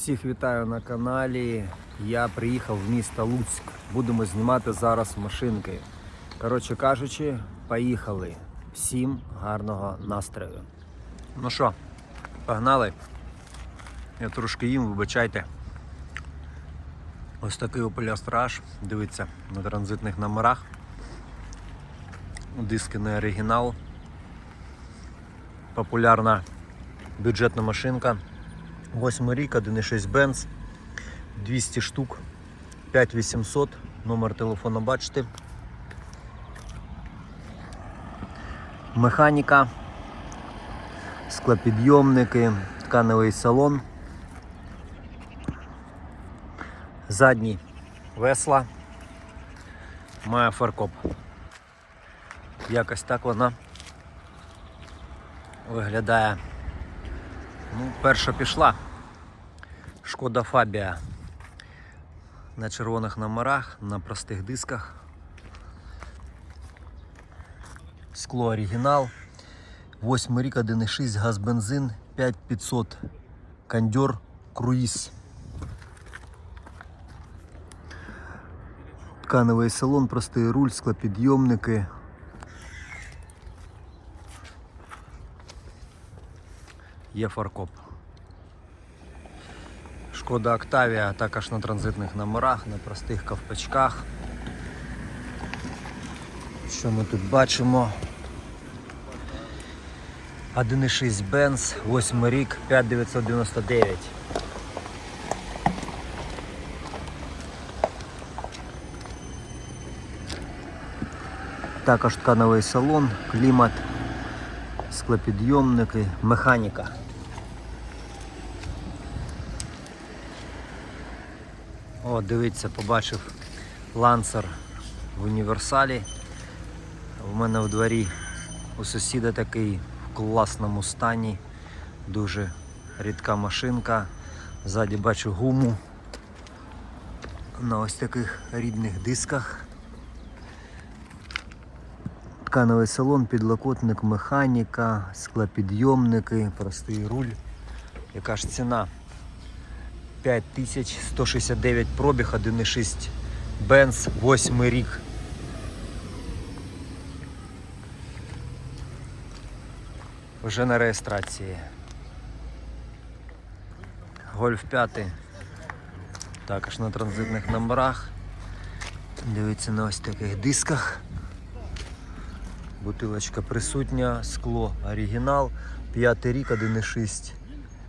Всіх вітаю на каналі. Я приїхав в місто Луцьк. Будемо знімати зараз машинки. Коротше кажучи, поїхали. Всім гарного настрою. Ну що, погнали? Я трошки їм, вибачайте. Ось такий Opel Astra дивиться на транзитних номерах. Диски не оригінал. Популярна бюджетна машинка. 8 рік, 1,6 Benz, 200 штук, 5800, номер телефону бачите. Механіка, склопідйомники, тканевий салон. Задній весла, має фаркоп. Якось так вона виглядає. Ну, перша пішла. Шкода Фабія. На червоних номерах, на простих дисках. Скло оригінал. 8 рік, 1,6 газ бензин, 5500. Кондьор круїз. Тканевий салон, простий руль, склопідйомники. Є фаркоп. Шкода Октавія також на транзитних номерах, на простих ковпачках. Що ми тут бачимо? 1,6 Benz, 8 рік, 5999. Також ткановий салон, клімат, склопідйомники, механіка. О, дивіться, побачив лансер в універсалі. У мене в дворі у сусіда такий в класному стані. Дуже рідка машинка. Ззаді бачу гуму на ось таких рідних дисках. Ткановий салон, підлокотник, механіка, склопідйомники, простий руль. Яка ж ціна? 5169 пробіг, 1,6 Benz, 8 рік. Вже на реєстрації. Гольф 5. Також на транзитних номерах. Дивіться на ось таких дисках. Бутилочка присутня, скло оригінал, 5 рік, 1,6.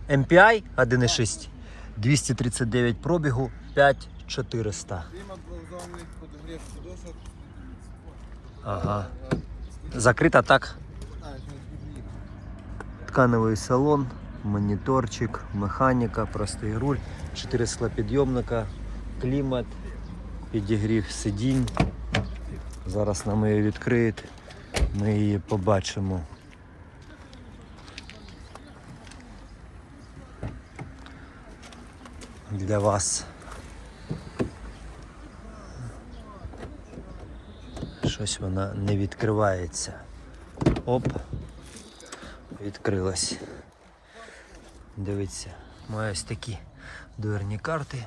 MPI 1,6. 239 пробігу, 5400. Клімат двохзонний, подогрів подушок. Ага. Закрита так. Знаєш. Тканевий салон, моніторчик, механіка, простий руль, 4 склопідйомника, клімат, підігрів сидінь. Зараз нам її відкриють, ми її побачимо. Для вас. Щось вона не відкривається. Оп. Відкрилась. Дивіться, має ось такі дверні карти,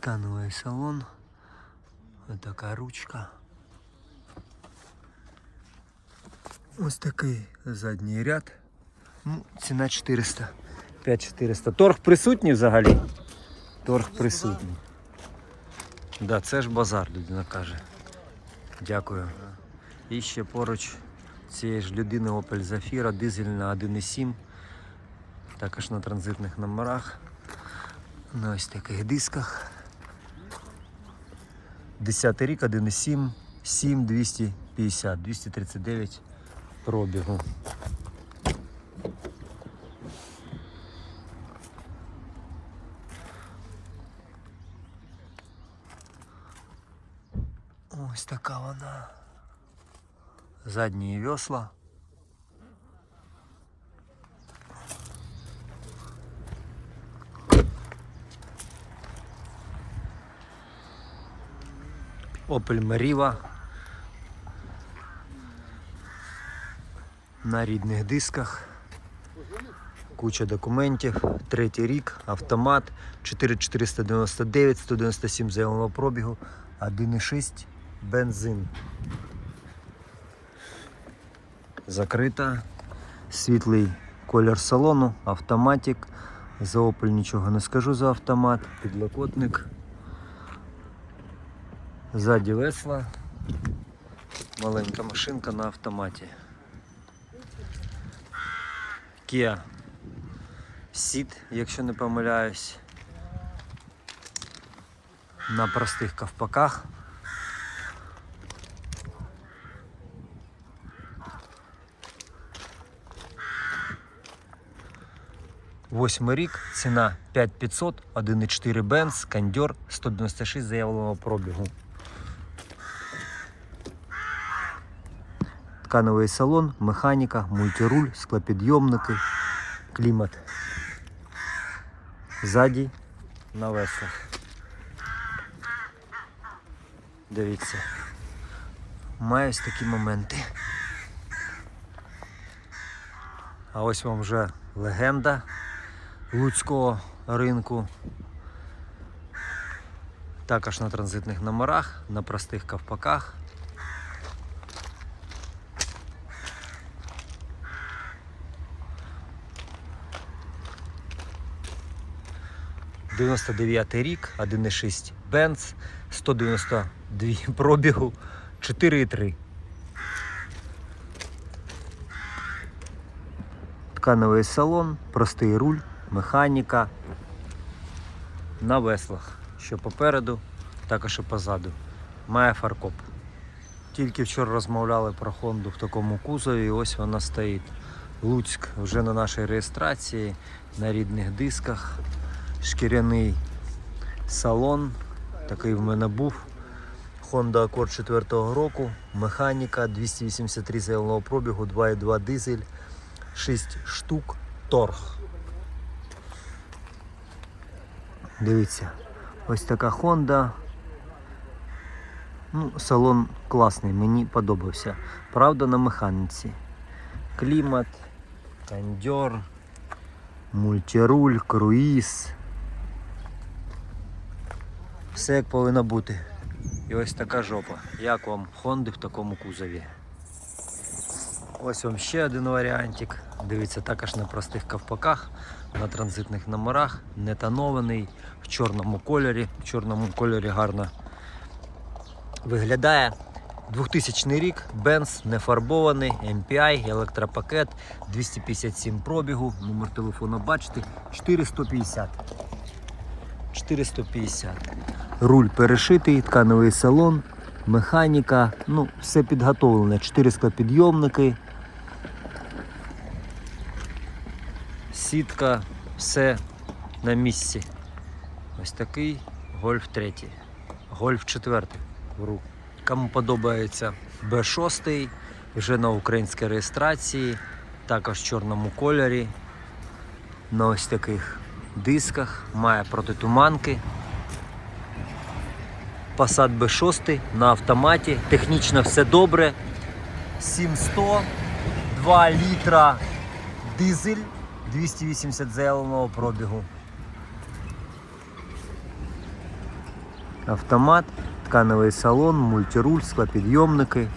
ткановий салон, отака ручка. Ось такий задній ряд. Ну, ціна 400. 5400. Торг присутній взагалі? Торг присутній. Да, це ж базар, людина каже. Дякую. І ще поруч цієї ж людини Opel Zafira, дизельна 1.7. Також на транзитних номерах. На ось таких дисках. 10 рік, 1.7, 7, 250, 239 пробігу. Ось така вона. Задні весла. Opel Meriva. На рідних дисках. куча документів. Третій рік, автомат, 4499, 197 заявленого пробігу, 1,6 бензин. Закрита. Світлий колір салону, автоматик. За Opel нічого не скажу за автомат, підлокотник. Ззаді весла. Маленька машинка на автоматі. Kia Ceed, якщо не помиляюсь. На простих ковпаках. Восьмий рік, ціна 5500, 1,4 бенз, кондьор, 196 заявленого пробігу. Ткановий салон, механіка, мультируль, склопідйомники, клімат. Ззаді на веслах. Дивіться. Має ось такі моменти. А ось вам вже легенда луцького ринку. Також на транзитних номерах, на простих ковпаках. – 99 рік, 1,6 Benz, 192 пробігу, 4,3. Ткановий салон, простий руль, механіка на веслах, що попереду, також і позаду. Має фаркоп. Тільки вчора розмовляли про Хонду в такому кузові, і ось вона стоїть. Луцьк вже на нашій реєстрації, на рідних дисках. Шкіряний салон, такий в мене був. Honda Accord 4-го року, механіка 283 заявленого пробігу, 2,2 дизель. 6 штук торг. Дивіться, ось така Honda. Ну, салон класний, мені подобався. Правда, на механіці. Клімат, кондьор, мультируль, круїз. Все як повинно бути. І ось така жопа. Як вам Хонди в такому кузові? Ось вам ще один варіантик. Дивіться, також на простих ковпаках, на транзитних номерах, не тонований, в чорному кольорі. В чорному кольорі гарно виглядає. 2000 рік, Benz не фарбований, MPI, електропакет, 257 пробігу, номер телефону бачите, 450. 450. Руль перешитий, ткановий салон, механіка, ну, все підготовлене. 4 склопідйомники. Сітка, все на місці. Ось такий гольф 3. Гольф 4. Вру. Кому подобається Б6, вже на українській реєстрації, також в чорному кольорі. На ось таких дисках, має протитуманки. Passat B6 на автоматі. Технічно все добре. 7100, 2 літра дизель, 280 заявленого пробігу. Автомат, ткановий салон, мультируль, склопідйомники.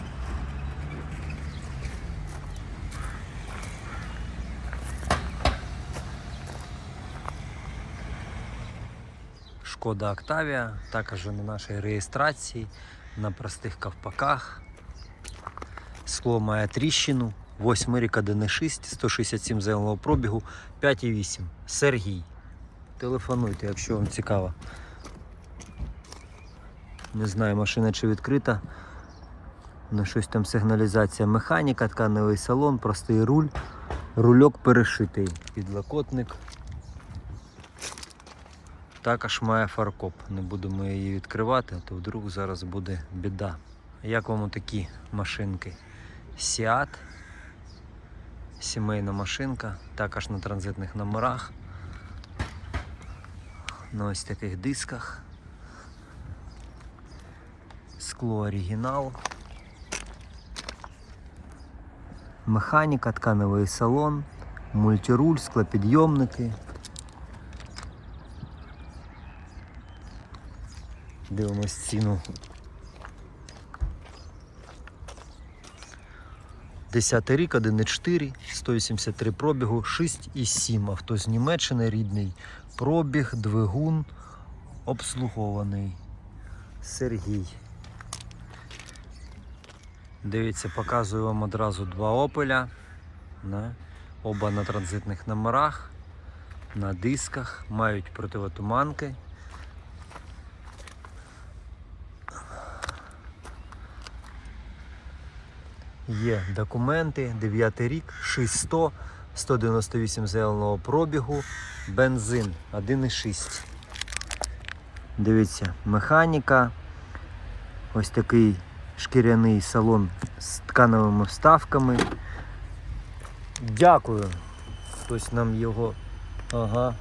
Шкода Октавія, також на нашій реєстрації, на простих ковпаках. Скло має тріщину, 8 рік 1,6, 167 заявленого пробігу, 5,8. Сергій. Телефонуйте, якщо вам цікаво. Не знаю, машина чи відкрита. Ну, щось там сигналізація механіка, тканевий салон, простий руль, рульок перешитий, підлокотник. Також має фаркоп. Не будемо її відкривати, а то вдруг зараз буде біда. Як вам такі машинки? Сіат. Сімейна машинка, також на транзитних номерах. На ось таких дисках. Скло оригінал. Механіка, тканевий салон, мультируль, склопідйомники. Дивимось ціну. 10 рік, 1,4, 183 пробігу, 6,7. Авто з Німеччини, рідний пробіг, двигун, обслугований. Сергій. Дивіться, показую вам одразу два опеля. На, оба на транзитних номерах, на дисках, мають противотуманки. Є документи, 9 рік, 6100, 198 заявленого пробігу, бензин 1,6. Дивіться, механіка. Ось такий шкіряний салон з ткановими вставками. Дякую. Хтось нам його ага,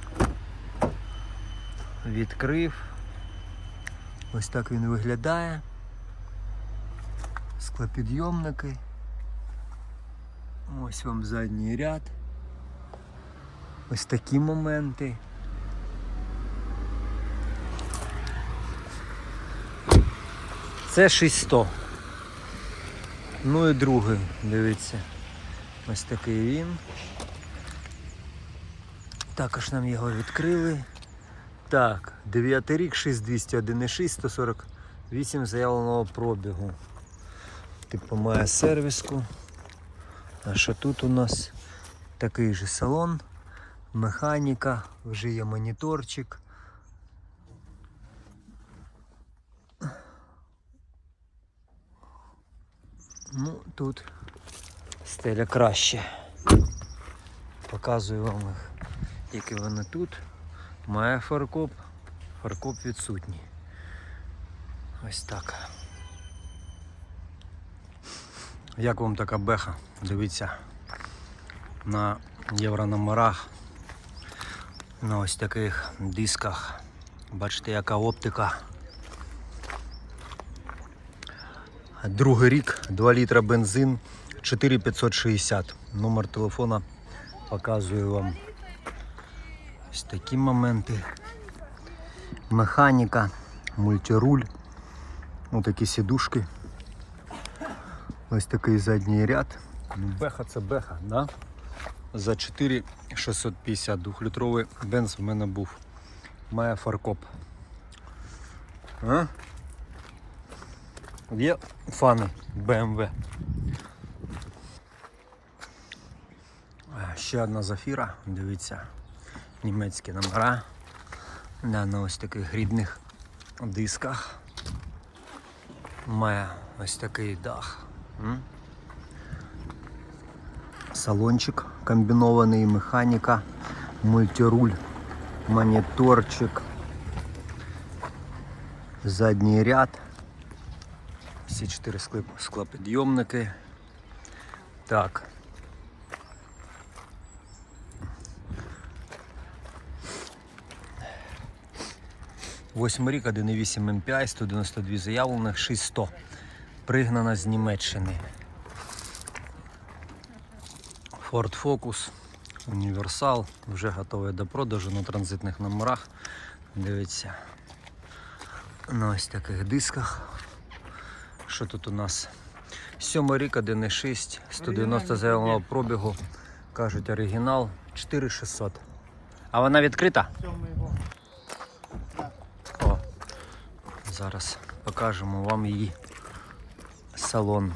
відкрив. Ось так він виглядає. Склопідйомники. Ось вам задній ряд. Ось такі моменти. Це 600. Ну і другий, дивіться. Ось такий він. Також нам його відкрили. Так, 9 рік, 6200, 1,6, 148 заявленого пробігу. Типу має сервіску. А що тут у нас? Такий же салон, механіка, вже є моніторчик. Ну, тут стеля краще. Показую вам їх, які вони тут. Має фаркоп, фаркоп відсутній. Ось так. Як вам така беха? Дивіться на єврономерах, на ось таких дисках. Бачите, яка оптика. Другий рік, 2 літра бензин, 4560. Номер телефона показую вам. Ось такі моменти. Механіка, мультируль, ось такі сідушки. Ось такий задній ряд. Беха це беха, да? За 4650 двохлітровий бенз в мене був. Має фаркоп. А? Є фани BMW. Ще одна зафіра, дивіться, німецькі номера. Да, на ось таких рідних дисках. Має ось такий дах. Салончик комбінований, механіка, мультируль, моніторчик, задній ряд, всі чотири склопідйомники. Так. Восьмий рік, 1,8 MPI, 192 заявлених, 600. Пригнана з Німеччини. Ford Focus, універсал, вже готовий до продажу на транзитних номерах. Дивіться. На ось таких дисках. Що тут у нас? Сьомий рік, 1,6, 190 заявленого пробігу. Кажуть оригінал 4600. А вона відкрита? О, зараз покажемо вам її салон.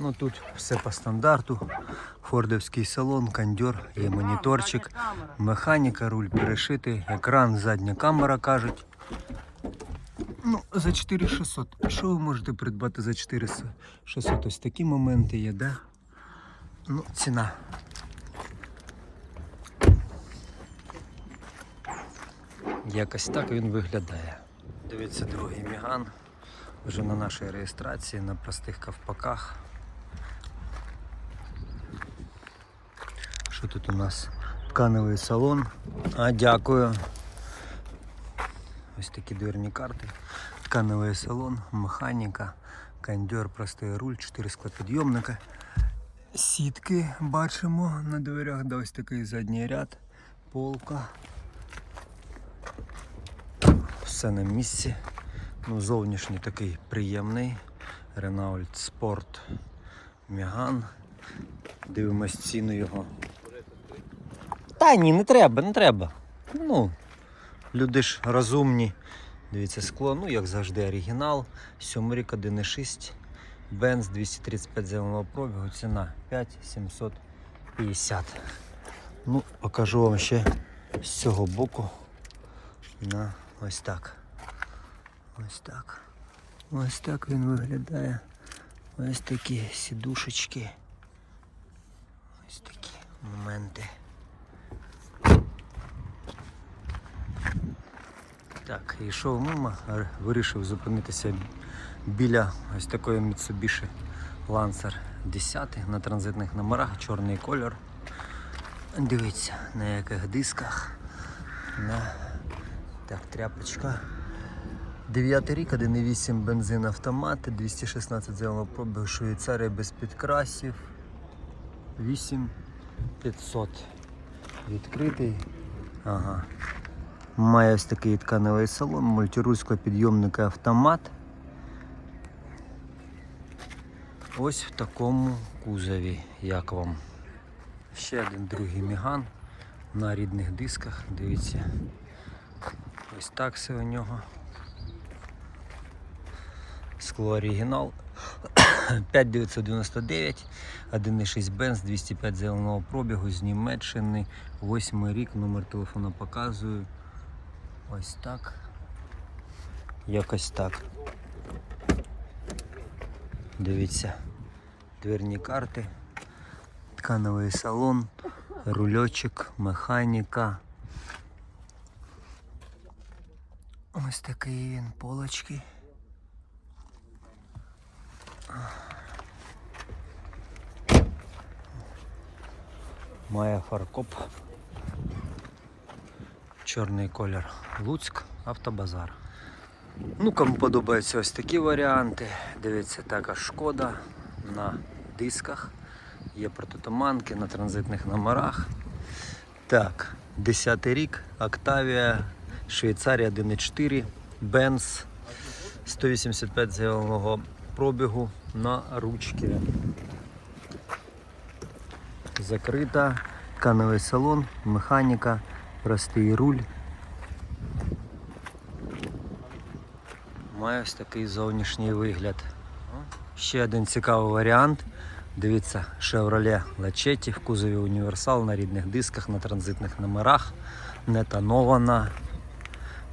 Ну тут все по стандарту. Фордовський салон, кондьор, є моніторчик, механіка, руль перешитий, екран, задня камера кажуть. Ну, за 4600. Що ви можете придбати за 4600? Ось такі моменти є, да? Ну, ціна. Якось так він виглядає. Дивіться, другий міган. Вже на нашій реєстрації, на простих ковпаках. Що тут у нас? Тканевий салон. А, дякую. Ось такі дверні карти. ткановий салон, механіка, кондьор, простий руль, 4 склопідйомника. Сітки бачимо на дверях, да ось такий задній ряд, полка. Все на місці. Ну, зовнішній такий приємний. Renault Sport Megane. Дивимось ціну його. Та ні, не треба, не треба. Ну, люди ж розумні. Дивіться, скло, ну як завжди, оригінал. Сьомрік 1.6. Benz 235 зеленого пробігу. Ціна 5750. Ну, покажу вам ще з цього боку. На ось так. Ось так. Ось так він виглядає. Ось такі сідушечки. Ось такі моменти. Так, йшов мимо, вирішив зупинитися біля ось такої Mitsubishi Lancer 10 на транзитних номерах, чорний кольор. Дивіться, на яких дисках. На... Так, тряпочка. 9 рік, 1,8 бензин автомат, 216 зеленого пробігу Швейцарія без підкрасів. 8500. Відкритий. Ага. Має ось такий тканевий салон, мультирульського підйомника автомат. Ось в такому кузові, як вам. Ще один другий міган на рідних дисках. Дивіться. Ось так все у нього. Скло оригінал. 5999, 1,6 Benz, 205 зеленого пробігу з Німеччини, 8 рік, номер телефону показую. Ось так. Якось так. Дивіться. Дверні карти, ткановий салон, рульочок, механіка. Ось такий він, полочки. Має фаркоп. Чорний колір. Луцьк, автобазар. Ну, кому подобаються ось такі варіанти. Дивіться, також шкода на дисках. Є протитуманки на транзитних номерах. Так, 10 рік, Octavia, Швейцарія 1.4, Benz 185 зеленого пробігу на ручки. Закрита, ткановий салон, механіка, простий руль. Має ось такий зовнішній вигляд. Ще один цікавий варіант. Дивіться, Chevrolet Lachetti в кузові універсал на рідних дисках, на транзитних номерах, не тонована.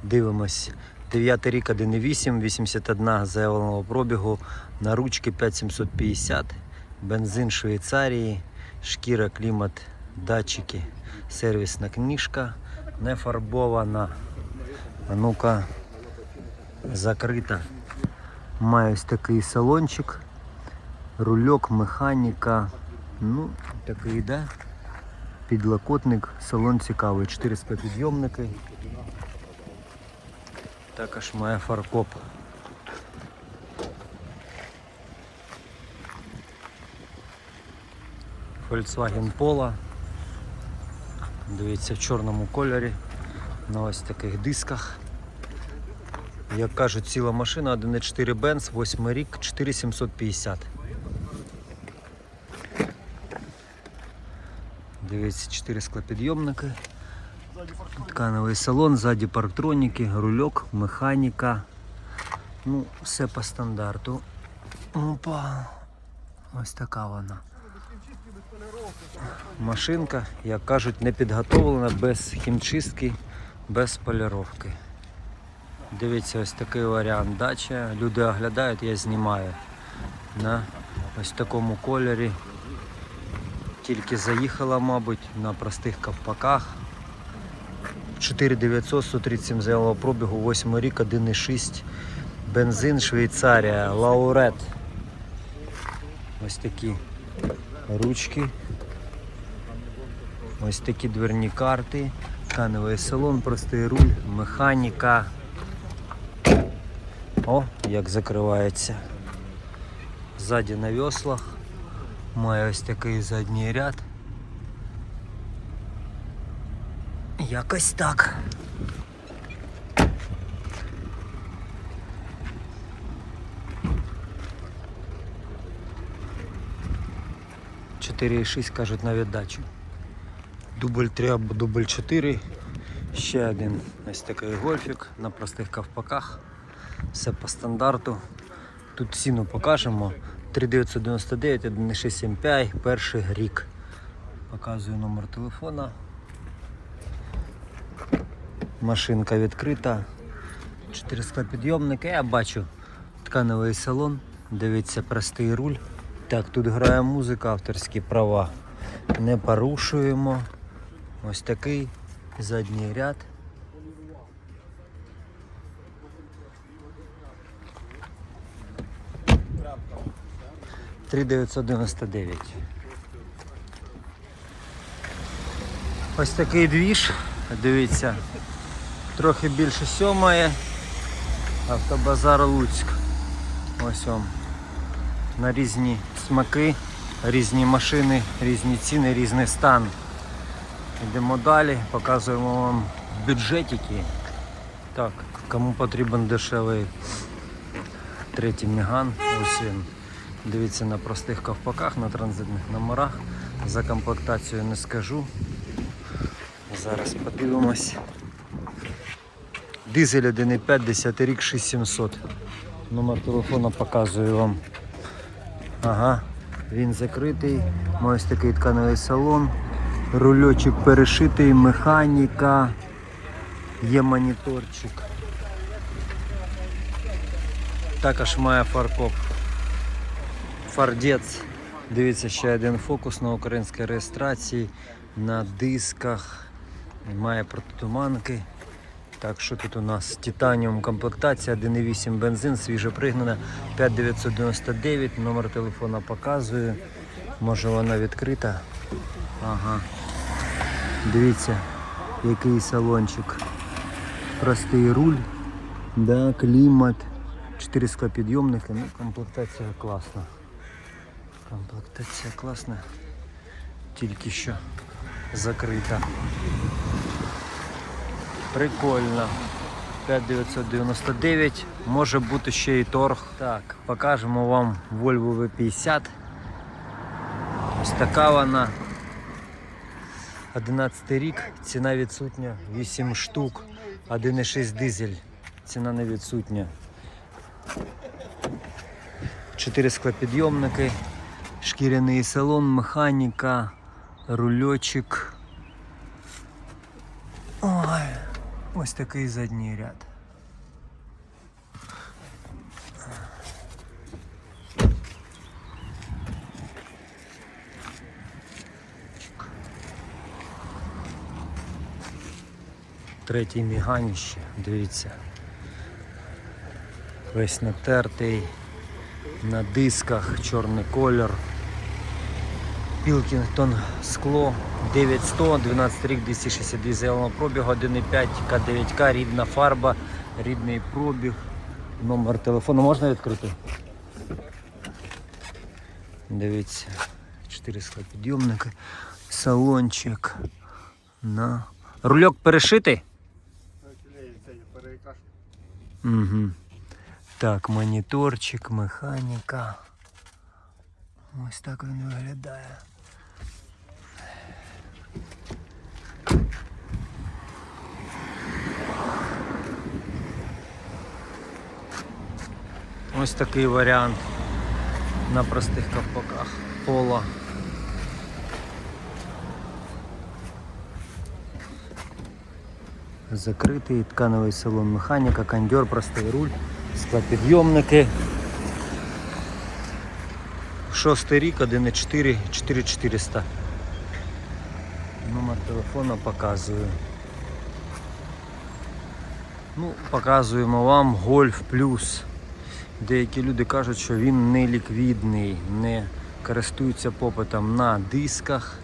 Дивимось. 9 рік 1.8, 81 заявленого пробігу, на ручки 5750, бензин Швейцарії, шкіра, клімат, датчики, сервісна книжка, не фарбована. Ну-ка, закрита. Має ось такий салончик, рульок, механіка. Ну, такий, да? Підлокотник, салон цікавий, 4 спецпідйомники. Також має фаркоп. Volkswagen Polo. Дивіться в чорному кольорі на ось таких дисках. Як кажуть, ціла машина 1.4 Benz, 8 рік, 4750. Дивіться, 4 склопідйомники. Ткановий салон, ззаді парктроніки, рульок, механіка. Ну, все по стандарту. Опа. Ось така вона. Машинка, як кажуть, не підготовлена без хімчистки, без поліровки. Дивіться, ось такий варіант дача. Люди оглядають, я знімаю. На ось такому кольорі. Тільки заїхала, мабуть, на простих ковпаках. 4900, 137 заявного пробігу, 8 рік, 1,6. Бензин Швейцарія, Лаурет. Ось такі ручки. Ось такі дверні карти. Тканевий салон, простий руль, механіка. О, як закривається. Ззаді на веслах. Має ось такий задній ряд. Якось так. Чотири і шість кажуть на віддачу. Дубль 3 або дубль 4. Ще один ось такий гольфік на простих ковпаках. Все по стандарту. Тут ціну покажемо. 3999, 1,6 MPI, перший рік. Показую номер телефона. Машинка відкрита. 400 підйомники. Я бачу тканевий салон. Дивіться, простий руль. Так, тут грає музика, авторські права. Не порушуємо. Ось такий задній ряд. Три 999. Ось такий двіж. Дивіться. Трохи більше сьомає. Автобазар Луцьк. Ось он. На різні смаки, різні машини, різні ціни, різний стан. Йдемо далі, показуємо вам бюджетики. Так, кому потрібен дешевий третій міган, ось він. Дивіться на простих ковпаках, на транзитних номерах. За комплектацію не скажу. Зараз подивимось. Дизель 1,5, 10 рік 6700. Номер телефона показую вам. Ага, він закритий. Ось такий тканевий салон. Рульочок перешитий, механіка. Є моніторчик. Також має фаркоп. Фардець. Дивіться, ще один фокус на українській реєстрації, на дисках. Має протитуманки. Так, що тут у нас? Титаніум комплектація, 1,8 бензин, свіже пригнана, 5999, номер телефона показую. Може вона відкрита. Ага. Дивіться, який салончик. Простий руль, да, клімат, 4 склопідйомники, ну, комплектація класна. Комплектація класна. Тільки що закрита. Прикольно. 5999. Може бути ще і торг. Так, покажемо вам Volvo V50. Ось така вона. 11 рік, ціна відсутня, 8 штук, 1,6 дизель. Ціна не відсутня. 4 склопідйомники, шкіряний салон, механіка, рульочок. Ось такий задній ряд. Третій міганіще, дивіться. Весь натертий, на дисках, чорний колір. Пілкінгтон скло 9100, 12 рік, 262 зеленого пробігу, 1,5 К9К, рідна фарба, рідний пробіг. Номер телефону можна відкрити? Дивіться, 4 склопідйомники, салончик. На. Рульок перешитий? Угу. Так, моніторчик, механіка. Ось так він виглядає. Ось такий варіант на простих ковпаках пола. Закритий ткановий салон механіка, кондьор, простий руль, склопідйомники. Шостий рік, 1,4, 4400. Номер телефона показую. Ну, показуємо вам Гольф Плюс. Деякі люди кажуть, що він не ліквідний, не користується попитом на дисках.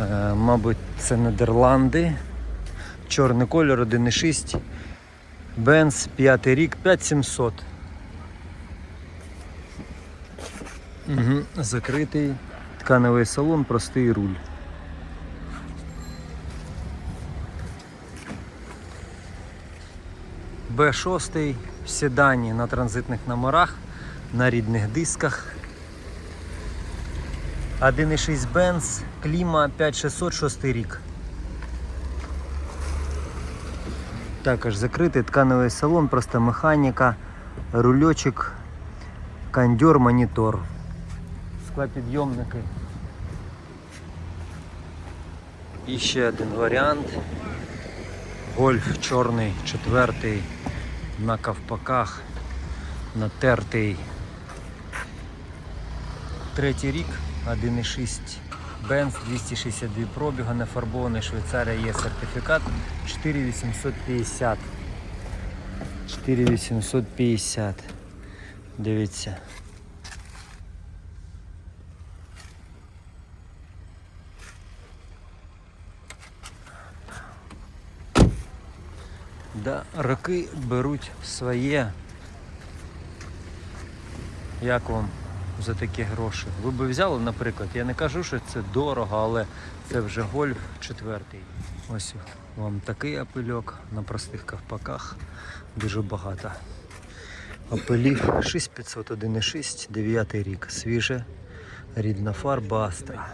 Е, мабуть, це Нідерланди. Чорний колір 1,6. Бенз, п'ятий рік, 5700. Угу. Закритий тканевий салон, простий руль. Б6 в седані на транзитних номерах, на рідних дисках. 1,6 Benz, кліма 5600, 6 рік. Також закритий тканевий салон, просто механіка, рульочок, кондьор, монітор. Склопідйомники. І ще один варіант. Гольф чорний, четвертий, на ковпаках, натертий. Третій рік, 1,6 Benz, 262 пробіга, нефарбований, Швейцарія є сертифікат 4850. 4850. Дивіться. Да, роки беруть своє. Як вам за такі гроші? Ви б взяли, наприклад, я не кажу, що це дорого, але це вже гольф четвертий. Ось вам такий апельок на простих ковпаках. Дуже багато. Апелів 6500 1,6, 9 рік. Свіже, рідна фарба Астра.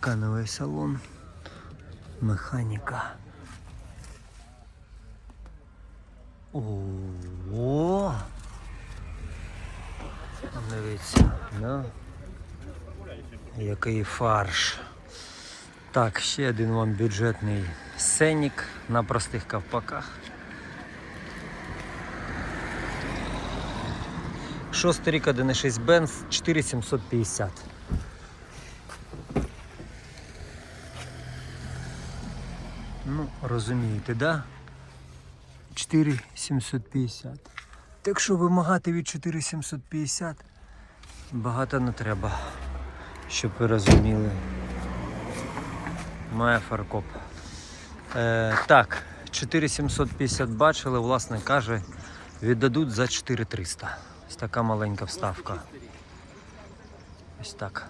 Ткановий салон, механіка. Ого! Дивіться, да? Який фарш. Так, ще один вам бюджетний сценік на простих ковпаках. Шостий рік 1,6 Benz 4750. Ну, розумієте, да? 4750. Так що вимагати від 4750 багато не треба, щоб ви розуміли. Має фаркоп. Е, так, 4750 бачили, власне каже, віддадуть за 4300. Ось така маленька вставка. Ось так.